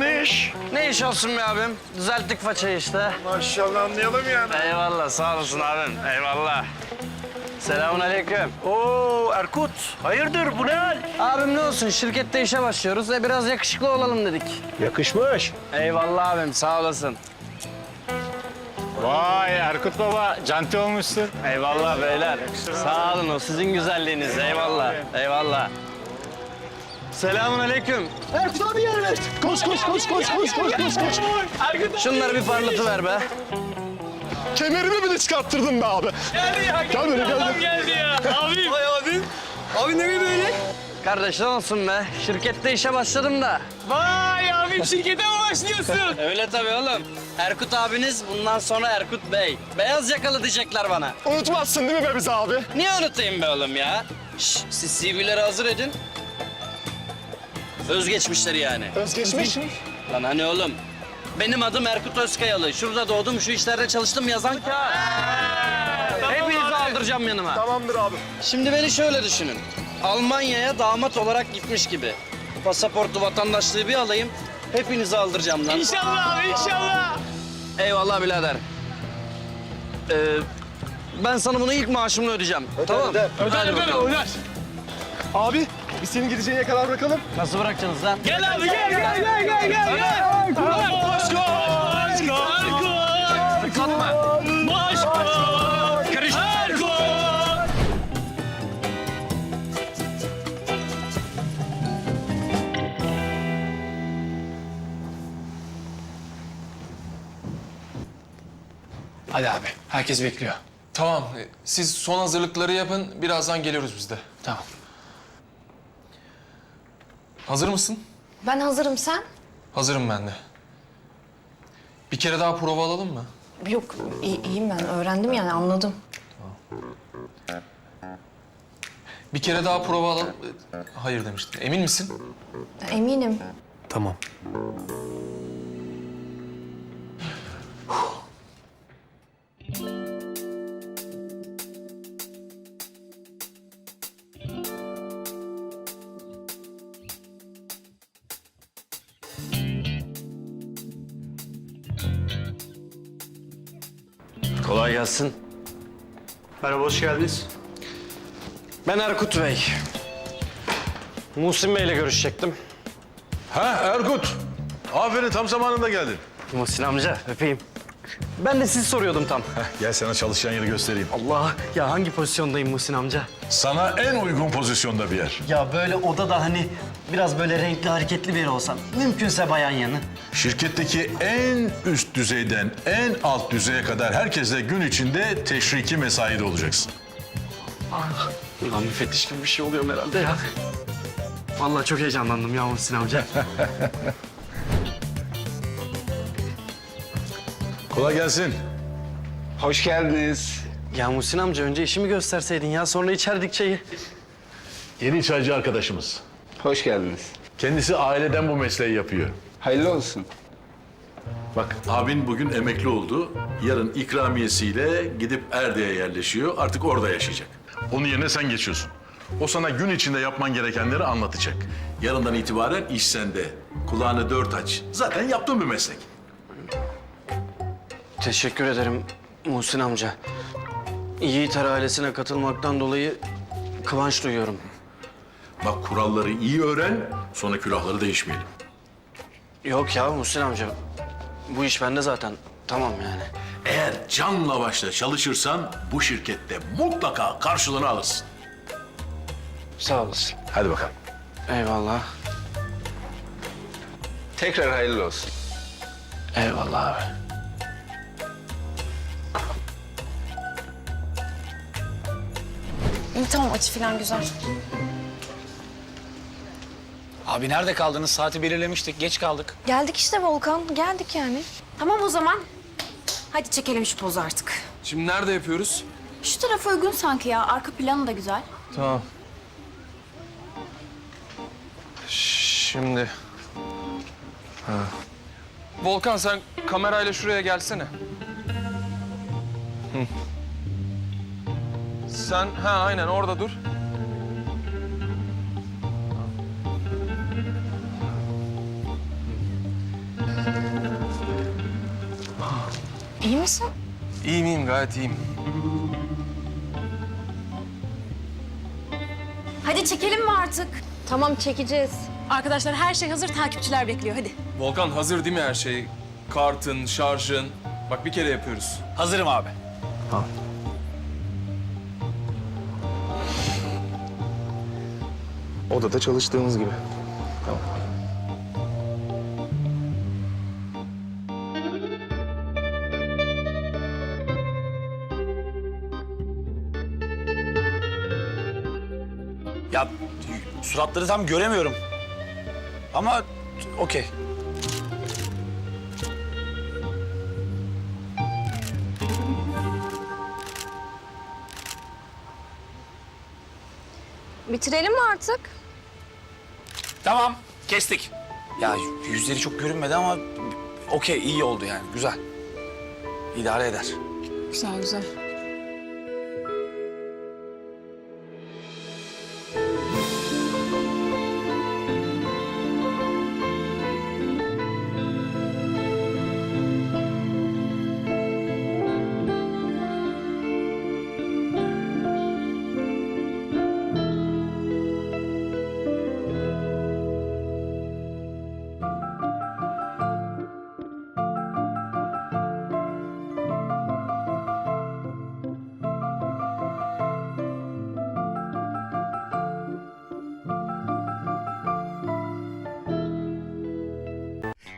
ne iş? Ne iş olsun be abim? Düzelttik façayı işte. Maşallah anlayalım yani. Eyvallah sağ olasın abim. Eyvallah. Selamun aleyküm. Oo Erkut, hayırdır bu ne hal? Abim ne olsun şirkette işe başlıyoruz ve biraz yakışıklı olalım dedik. Yakışmış. Eyvallah abim sağ olasın. Vay Erkut Baba, canti olmuşsun. Eyvallah beyler. Sağ olun o sizin güzelliğiniz. Eyvallah. Eyvallah. Selamun aleyküm. Erkut abi gelme. Koş koş koş koş koş koş koş koş. Şunları bir parlatıver be. Kemerimi bile çıkarttırdın be abi. Geldi ya. Gel böyle gel. gel. Geldi ya. Abim. Vay abim. Abi nereye böyle? Kardeş ne olsun be. Şirkette işe başladım da. Vay abim şirkete mi başlıyorsun? Öyle tabii oğlum. Erkut abiniz bundan sonra Erkut Bey. Beyaz yakalı diyecekler bana. Unutmazsın değil mi be bizi abi? Niye unutayım be oğlum ya? Şş, siz CV'leri hazır edin. Özgeçmişleri yani. Özgeçmiş. Lan hani oğlum? Benim adım Erkut Özkayalı. Şurada doğdum, şu işlerde çalıştım yazan kağıt. Hepinizi aldıracağım yanıma. Tamamdır abi. Şimdi beni şöyle düşünün. Almanya'ya damat olarak gitmiş gibi. Pasaportu, vatandaşlığı bir alayım. Hepinizi aldıracağım lan. İnşallah abi inşallah. Eyvallah birader. Ee, ben sana bunu ilk maaşımla ödeyeceğim. tamam. öder. Hadi Öder bakalım. Abi biz senin gideceğine kadar bırakalım. Nasıl bırakacaksınız lan? Gel abi gel gel gel gel gel. gel. Koş. Satma. Baş koş. Karış. Erkut. Hadi abi. Herkes bekliyor. Tamam. Siz son hazırlıkları yapın. Birazdan geliyoruz biz de. Tamam. Hazır mısın? Ben hazırım sen? Hazırım ben de. Bir kere daha prova alalım mı? Yok iyi, iyiyim ben öğrendim yani anladım. Bir kere daha prova alalım. Hayır demiştin. Emin misin? Eminim. Tamam. Kolay gelsin. Merhaba hoş geldiniz. Ben Erkut Bey. Muhsin Bey'le görüşecektim. Ha Erkut. Aferin tam zamanında geldin. Muhsin amca öpeyim. Ben de sizi soruyordum tam. Gel sana çalışacağın yeri göstereyim. Allah ya hangi pozisyondayım Muhsin amca? Sana en uygun pozisyonda bir yer. Ya böyle odada hani biraz böyle renkli hareketli bir yer olsan. Mümkünse bayan yanı. Şirketteki en üst düzeyden en alt düzeye kadar herkesle gün içinde teşriki mesaide olacaksın. Ulan müfettiş gibi bir şey oluyorum herhalde ya. Vallahi çok heyecanlandım ya Muhsin amca. Kolay gelsin. Hoş geldiniz. ya Muhsin amca önce işimi gösterseydin ya sonra içerdik çayı. Yeni çaycı arkadaşımız. Hoş geldiniz. Kendisi aileden bu mesleği yapıyor. Hayırlı olsun. Bak abin bugün emekli oldu. Yarın ikramiyesiyle gidip Erde'ye yerleşiyor. Artık orada yaşayacak. Onun yerine sen geçiyorsun. O sana gün içinde yapman gerekenleri anlatacak. Yarından itibaren iş sende. Kulağını dört aç. Zaten yaptığın bir meslek. Teşekkür ederim Muhsin amca. Yiğiter ailesine katılmaktan dolayı kıvanç duyuyorum. Bak kuralları iyi öğren, sonra külahları değişmeyelim. Yok ya Muhsin amca. Bu iş bende zaten. Tamam yani. Eğer canla başla çalışırsan bu şirkette mutlaka karşılığını alırsın. Sağ olasın. Hadi bakalım. Eyvallah. Tekrar hayırlı olsun. Eyvallah abi. İyi tamam açı falan güzel. Abi nerede kaldınız? Saati belirlemiştik. Geç kaldık. Geldik işte Volkan geldik yani. Tamam o zaman. Hadi çekelim şu pozu artık. Şimdi nerede yapıyoruz? Şu taraf uygun sanki ya. Arka planı da güzel. Tamam. Şimdi... Ha. Volkan sen kamerayla şuraya gelsene. Hı sen ha aynen orada dur. İyi misin? İyiyim iyiyim gayet iyiyim. Hadi çekelim mi artık? Tamam çekeceğiz. Arkadaşlar her şey hazır, takipçiler bekliyor. Hadi. Volkan hazır değil mi her şey? Kartın, şarjın. Bak bir kere yapıyoruz. Hazırım abi. Tamam. Odada çalıştığımız gibi. Ya suratları tam göremiyorum. Ama okey. Bitirelim mi artık? Tamam kestik. Ya yüzleri çok görünmedi ama okey iyi oldu yani güzel. İdare eder. Güzel güzel.